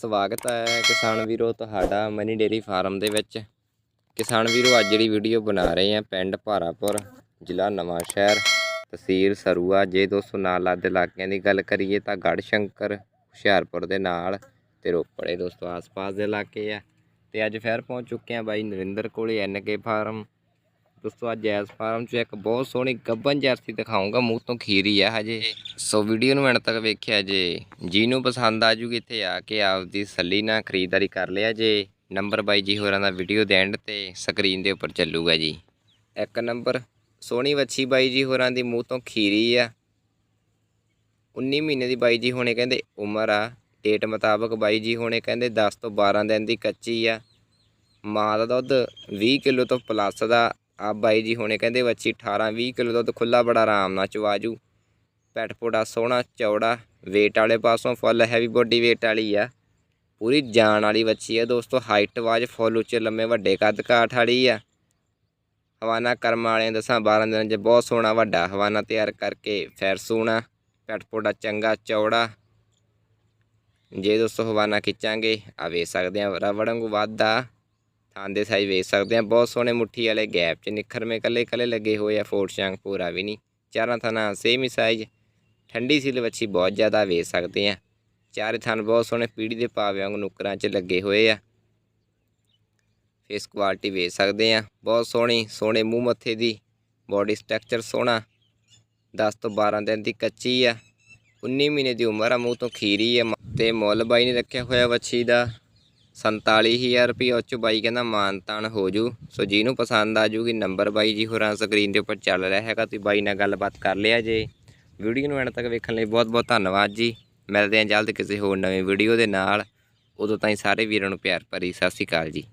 ਸਵਾਗਤ ਹੈ ਕਿਸਾਨ ਵੀਰੋ ਤੁਹਾਡਾ ਮਨੀ ਡੇਰੀ ਫਾਰਮ ਦੇ ਵਿੱਚ। ਕਿਸਾਨ ਵੀਰੋ, ਅੱਜ ਜਿਹੜੀ ਵੀਡੀਓ ਬਣਾ ਰਹੇ ਆ ਪਿੰਡ ਭਾਰਾਪੁਰ, ਜ਼ਿਲ੍ਹਾ ਨਵਾਂਸ਼ਹਿਰ ਤਹਿਸੀਲ ਸਰੂਆ। ਜੇ ਦੋਸਤੋ ਨਾਲ ਲੱਗਦੇ ਇਲਾਕਿਆਂ ਦੀ ਗੱਲ ਕਰੀਏ ਤਾਂ ਗੜ੍ਹ ਸ਼ੰਕਰ ਹੁਸ਼ਿਆਰਪੁਰ ਦੇ ਨਾਲ ਤੇ ਰੋਪੜੇ ਦੋਸਤੋ, ਆਸ-ਪਾਸ ਦੇ ਇਲਾਕੇ ਆ। ਤੇ ਅੱਜ ਫਿਰ ਪਹੁੰਚ ਚੁੱਕੇ ਆ ਬਾਈ ਨਰਿੰਦਰ ਕੋਲੇ ਐਨਕੇ ਫਾਰਮ ਦੋਸਤੋ ਅੱਜ ਐਸ ਫਾਰਮ 'ਚ ਇੱਕ ਬਹੁਤ ਸੋਹਣੀ ਗੱਬਨ ਜਰਸੀ ਦਿਖਾਉਂਗਾ ਮੂੰਹ ਤੋਂ ਖੀਰੀ ਆ ਹਜੇ। ਸੋ ਵੀਡੀਓ ਨੂੰ ਐਂਡ ਤੱਕ ਵੇਖਿਆ ਜੇ। ਜਿਹਨੂੰ ਪਸੰਦ ਆ ਜੂਗੀ ਇੱਥੇ ਆ ਕੇ ਆਪਦੀ ਸੱਲੀ ਨਾਲ ਖਰੀਦਦਾਰੀ ਕਰ ਲਿਆ ਜੇ। ਨੰਬਰ ਬਾਈ ਜੀ ਹੋਰਾਂ ਦਾ ਵੀਡੀਓ ਦੇ ਐਂਡ ਤੇ ਸਕਰੀਨ ਦੇ ਉੱਪਰ ਚੱਲੂਗਾ ਜੀ। ਇੱਕ ਨੰਬਰ, ਸੋਹਣੀ ਵੱਛੀ ਬਾਈ ਜੀ ਹੋਰਾਂ ਦੀ ਮੂੰਹ ਤੋਂ ਖੀਰੀ ਆ। 19 ਮਹੀਨੇ ਦੀ ਬਾਈ ਜੀ ਹੋਣੇ ਕਹਿੰਦੇ ਉਮਰ ਆ। ਡੇਟ ਮੁਤਾਬਕ ਬਾਈ ਜੀ ਹੋਣੇ ਕਹਿੰਦੇ 10 ਤੋਂ 12 ਦਿਨ ਦੀ ਕੱਚੀ ਆ। ਮਾਂ ਦਾ ਦੁੱਧ 20 ਕਿਲੋ ਤੋਂ ਪਲੱਸ ਦਾ ਆ ਬਾਈ ਜੀ ਹੁਣੇ ਕਹਿੰਦੇ ਬੱਚੀ 18 20 ਕਿਲੋ ਦੁੱਧ ਖੁੱਲਾ ਬੜਾ ਆਰਾਮ ਨਾਲ ਚਵਾਜੂ ਪੈਟ ਪੋੜਾ ਸੋਹਣਾ, ਚੌੜਾ, weight ਵਾਲੇ ਪਾਸੋਂ ਫੁੱਲ ਹੈਵੀ ਬੋਡੀ weight ਵਾਲੀ ਆ। ਪੂਰੀ ਜਾਨ ਵਾਲੀ ਬੱਚੀ ਆ ਦੋਸਤੋ ਹਾਈਟ ਵਾਜ ਫੁੱਲ ਉੱਚੇ, ਲੰਮੇ, ਵੱਡੇ, ਕੱਦ ਕਾਠ ਵਾਲੀ ਆ। ਹਵਾਨਾ ਕਰਮ ਵਾਲਿਆਂ ਦੱਸਾਂ 12 ਦਿਨਾਂ 'ਚ ਬਹੁਤ ਸੋਹਣਾ, ਵੱਡਾ ਹਵਾਨਾ ਤਿਆਰ ਕਰਕੇ ਫੈਰ ਸੋਹਣਾ ਪੈਟ ਪੋੜਾ ਚੰਗਾ, ਚੌੜਾ। ਜੇ ਦੋਸਤੋ ਹਵਾਨਾ ਖਿੱਚਾਂਗੇ, ਆ ਵੇਖ ਸਕਦੇ ਆ, ਰਬੜ ਵਾਂਗੂ ਵਾਧਾ ਥਾਂ ਦੇ ਸਾਈਜ਼ ਵੇਖ ਸਕਦੇ ਆ ਬਹੁਤ ਸੋਹਣੇ ਮੁੱਠੀ ਵਾਲੇ ਗੈਪ 'ਚ ਨਿਖਰਵੇਂ ਕੱਲੇ ਕੱਲੇ ਲੱਗੇ ਹੋਏ ਆ ਫੋਰ ਸ਼ਾਂਗ ਪੂਰਾ ਵੀ ਨਹੀਂ। ਚਾਰਾਂ ਥਾਂ ਸੇਮ ਹੀ ਸਾਈਜ਼ ਠੰਡੀ ਸੀਲ ਵੱਛੀ ਬਹੁਤ ਜ਼ਿਆਦਾ ਵੇਚ ਸਕਦੇ ਆ ਚਾਰੇ ਥਾਂ ਬਹੁਤ ਸੋਹਣੇ ਪੀੜੀ ਦੇ ਪਾਵੇ ਵਾਂਗ ਨੁਕਰਾਂ 'ਚ ਲੱਗੇ ਹੋਏ ਆ। ਫੇਸ ਕੁਆਲਿਟੀ ਵੇਚ ਸਕਦੇ ਆ ਬਹੁਤ ਸੋਹਣੀ, ਸੋਹਣੇ ਮੂੰਹ ਮੱਥੇ ਦੀ ਬਾਡੀ ਸਟਰਕਚਰ ਸੋਹਣਾ। 10 ਤੋਂ 12 ਦਿਨ ਦੀ ਕੱਚੀ ਆ। 19 ਮਹੀਨੇ ਦੀ ਉਮਰ ਆ, ਮੂੰਹ ਤੋਂ ਖੀਰੀ ਆ। ਤੇ ਮੁੱਲ ਬਾਈ ਨੇ ਰੱਖਿਆ ਹੋਇਆ ਵੱਛੀ ਦਾ। 47000 ਰੁਪਏ ਉਹ 'ਚੋਂ ਬਾਈ ਕਹਿੰਦਾ ਮਾਨਤਾਨ ਹੋ ਜੂ। ਸੋ ਜਿਹਨੂੰ ਪਸੰਦ ਆ ਜੂਗੀ ਨੰਬਰ ਬਾਈ ਜੀ ਹੋਰਾਂ ਸਕਰੀਨ ਦੇ ਉੱਪਰ ਚੱਲ ਰਿਹਾ ਹੈਗਾ, ਤੁਸੀਂ ਬਾਈ ਨਾਲ ਗੱਲਬਾਤ ਕਰ ਲਿਆ ਜੇ। ਵੀਡੀਓ ਨੂੰ ਐਂਡ ਤੱਕ ਵੇਖਣ ਲਈ ਬਹੁਤ ਬਹੁਤ ਧੰਨਵਾਦ ਜੀ। ਮਿਲਦੇ ਹਾਂ ਜਲਦ ਕਿਸੇ ਹੋਰ ਨਵੇਂ ਵੀਡੀਓ ਦੇ ਨਾਲ। ਉਦੋਂ ਤਾਈਂ ਸਾਰੇ ਵੀਰਾਂ ਨੂੰ ਪਿਆਰ ਭਰੀ ਸਤਿ ਸ਼੍ਰੀ ਅਕਾਲ ਜੀ।